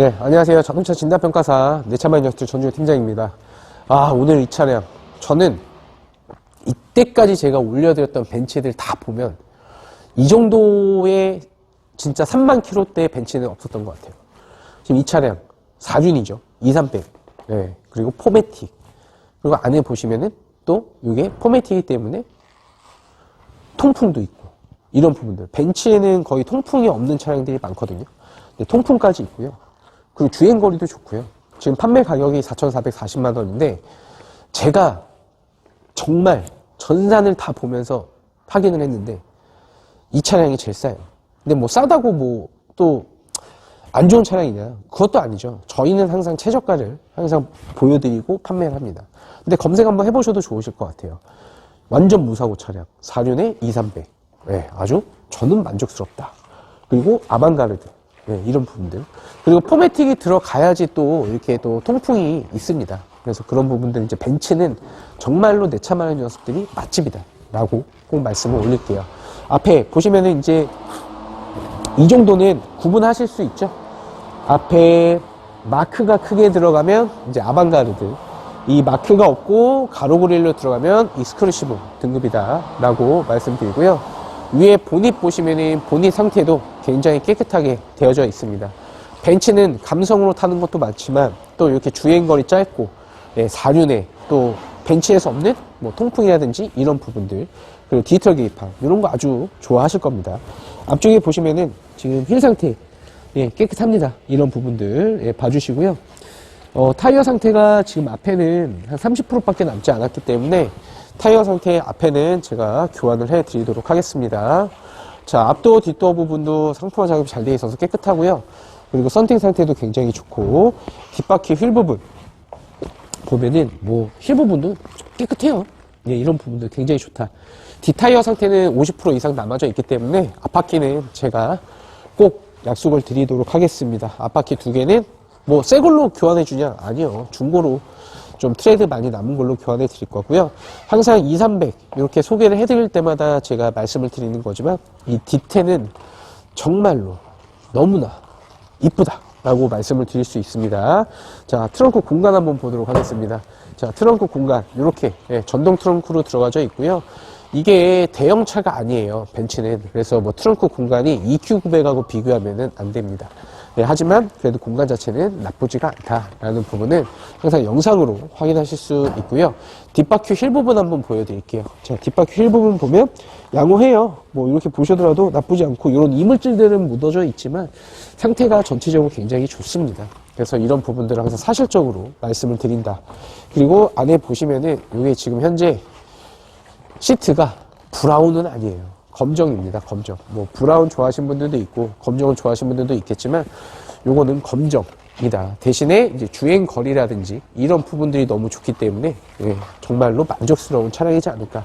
네, 안녕하세요. 자동차 진단평가사 내차만 녀들 전주호 팀장입니다. 아, 오늘 이 차량. 저는 이때까지 제가 올려드렸던 벤츠들 다 보면 이 정도의 진짜 3만 킬로대의 벤츠는 없었던 것 같아요. 지금 이 차량 4륜이죠. 2300. 네, 그리고 포매틱. 그리고 안에 보시면은 또 이게 포매틱이기 때문에 통풍도 있고 이런 부분들. 벤츠에는 거의 통풍이 없는 차량들이 많거든요. 통풍까지 있고요. 그리고 주행 거리도 좋고요. 지금 판매 가격이 4,440만 원인데 제가 정말 전산을 다 보면서 확인을 했는데 이 차량이 제일 싸요. 근데 뭐 싸다고 뭐 또 안 좋은 차량이냐? 그것도 아니죠. 저희는 항상 최저가를 항상 보여드리고 판매를 합니다. 근데 검색 한번 해보셔도 좋으실 것 같아요. 완전 무사고 차량. 4륜에 2300. 네, 아주 저는 만족스럽다. 그리고 아방가르드. 네, 이런 부분들. 그리고 포매틱이 들어가야지 또 이렇게 또 통풍이 있습니다. 그래서 그런 부분들 이제 벤츠는 정말로 내차 많은 녀석들이 맛집이다. 라고 꼭 말씀을 올릴게요. 앞에 보시면은 이제 이 정도는 구분하실 수 있죠. 앞에 마크가 크게 들어가면 이제 아방가르드. 이 마크가 없고 가로 그릴로 들어가면 익스크루시브 등급이다. 라고 말씀드리고요. 위에 본닛 보시면은 본닛 상태도 굉장히 깨끗하게 되어져 있습니다. 벤츠는 감성으로 타는 것도 많지만 또 이렇게 주행거리 짧고 예, 4륜에 또 벤츠에서 없는 뭐 통풍이라든지 이런 부분들 그리고 디지털 계기판 이런 거 아주 좋아하실 겁니다. 앞쪽에 보시면은 지금 휠 상태 예, 깨끗합니다. 이런 부분들 예, 봐주시고요. 어, 타이어 상태가 지금 앞에는 한 30%밖에 남지 않았기 때문에 타이어 상태 앞에는 제가 교환을 해 드리도록 하겠습니다. 자, 앞도어, 뒷도어 부분도 상품화 작업이 잘 되어 있어서 깨끗하고요. 그리고 썬팅 상태도 굉장히 좋고, 뒷바퀴 휠 부분 보면은 뭐 휠 부분도 깨끗해요. 예, 이런 부분도 굉장히 좋다. 뒷타이어 상태는 50% 이상 남아져 있기 때문에 앞바퀴는 제가 꼭 약속을 드리도록 하겠습니다. 앞바퀴 두 개는 뭐 새 걸로 교환해 주냐? 아니요. 중고로 좀 트레이드 많이 남은 걸로 교환해 드릴 거고요. 항상 2, 300 이렇게 소개를 해 드릴 때마다 제가 말씀을 드리는 거지만 이 디테는 정말로 너무나 이쁘다. 라고 말씀을 드릴 수 있습니다. 자, 트렁크 공간 한번 보도록 하겠습니다. 자, 트렁크 공간. 이렇게 예, 전동 트렁크로 들어가져 있고요. 이게 대형차가 아니에요. 벤츠는. 그래서 뭐 트렁크 공간이 EQ900하고 비교하면은 안 됩니다. 네, 하지만 그래도 공간 자체는 나쁘지가 않다라는 부분은 항상 영상으로 확인하실 수 있고요. 뒷바퀴 휠 부분 한번 보여드릴게요. 자, 뒷바퀴 휠 부분 보면 양호해요. 뭐 이렇게 보셔더라도 나쁘지 않고 이런 이물질들은 묻어져 있지만 상태가 전체적으로 굉장히 좋습니다. 그래서 이런 부분들을 항상 사실적으로 말씀을 드린다. 그리고 안에 보시면은 이게 지금 현재 시트가 브라운은 아니에요. 검정입니다. 검정. 뭐 브라운 좋아하시는 분들도 있고 검정을 좋아하시는 분들도 있겠지만 요거는 검정이다. 대신에 이제 주행 거리라든지 이런 부분들이 너무 좋기 때문에 예, 정말로 만족스러운 차량이지 않을까.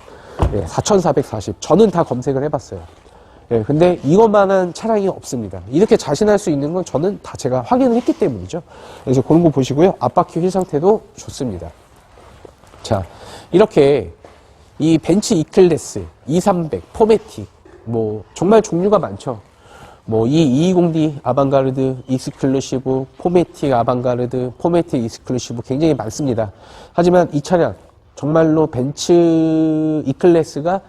예, 4,440. 저는 다 검색을 해봤어요. 예, 근데 이것만한 차량이 없습니다. 이렇게 자신할 수 있는 건 저는 다 제가 확인을 했기 때문이죠. 그래서 그런 거 보시고요. 앞바퀴 휠 상태도 좋습니다. 자, 이렇게 이 벤츠 E클래스, E300, 포매틱, 뭐 정말 종류가 많죠. 뭐 이 220D 아방가르드, 익스클루시브, 포매틱 아방가르드, 포매틱 익스클루시브 굉장히 많습니다. 하지만 이 차량 정말로 벤츠 E클래스가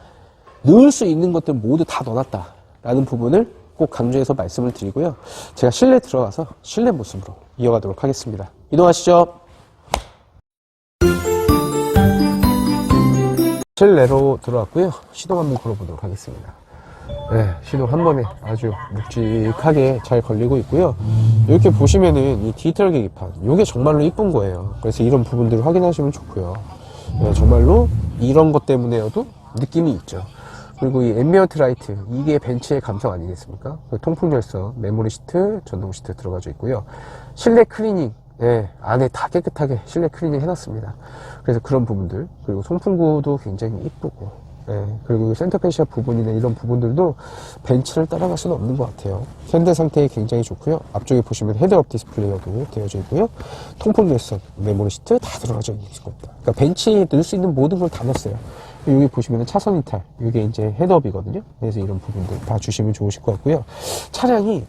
넣을 수 있는 것들 모두 다 넣어놨다라는 부분을 꼭 강조해서 말씀을 드리고요. 제가 실내 들어가서 실내 모습으로 이어가도록 하겠습니다. 이동하시죠. 실내로 들어왔고요. 시동 한번 걸어보도록 하겠습니다. 네, 시동 한 번에 아주 묵직하게 잘 걸리고 있고요. 이렇게 보시면은 이 디지털 계기판, 이게 정말로 이쁜 거예요. 그래서 이런 부분들을 확인하시면 좋고요. 네, 정말로 이런 것 때문에여도 느낌이 있죠. 그리고 이 앰비언트 라이트, 이게 벤츠의 감성 아니겠습니까? 그 통풍 열선, 메모리 시트, 전동 시트 들어가져 있고요. 실내 클리닝, 예, 안에 다 깨끗하게 실내 클리닝 해놨습니다. 그래서 그런 부분들, 그리고 송풍구도 굉장히 이쁘고, 예, 그리고 센터 페시아 부분이나 이런 부분들도 벤츠를 따라갈 수는 없는 것 같아요. 현대 상태에 굉장히 좋고요. 앞쪽에 보시면 헤드업 디스플레이어도 되어져 있고요. 통풍 열선, 메모리 시트 다 들어가져 있는 겁니다. 그러니까 벤츠에 넣을 수 있는 모든 걸 다 넣었어요. 여기 보시면 차선 이탈, 이게 이제 헤드업이거든요. 그래서 이런 부분들 봐 주시면 좋으실 것 같고요. 차량이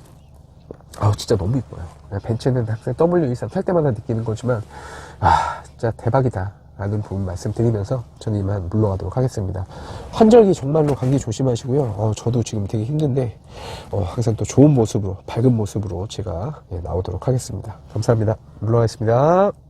아 진짜 너무 이뻐요. 네, 벤츠는 항상 W 이상 탈 때마다 느끼는 거지만 아 진짜 대박이다. 라는 부분 말씀드리면서 저는 이만 물러가도록 하겠습니다. 환절기 정말로 감기 조심하시고요. 어, 저도 지금 되게 힘든데 어, 항상 또 좋은 모습으로 밝은 모습으로 제가 예, 나오도록 하겠습니다. 감사합니다. 물러가겠습니다.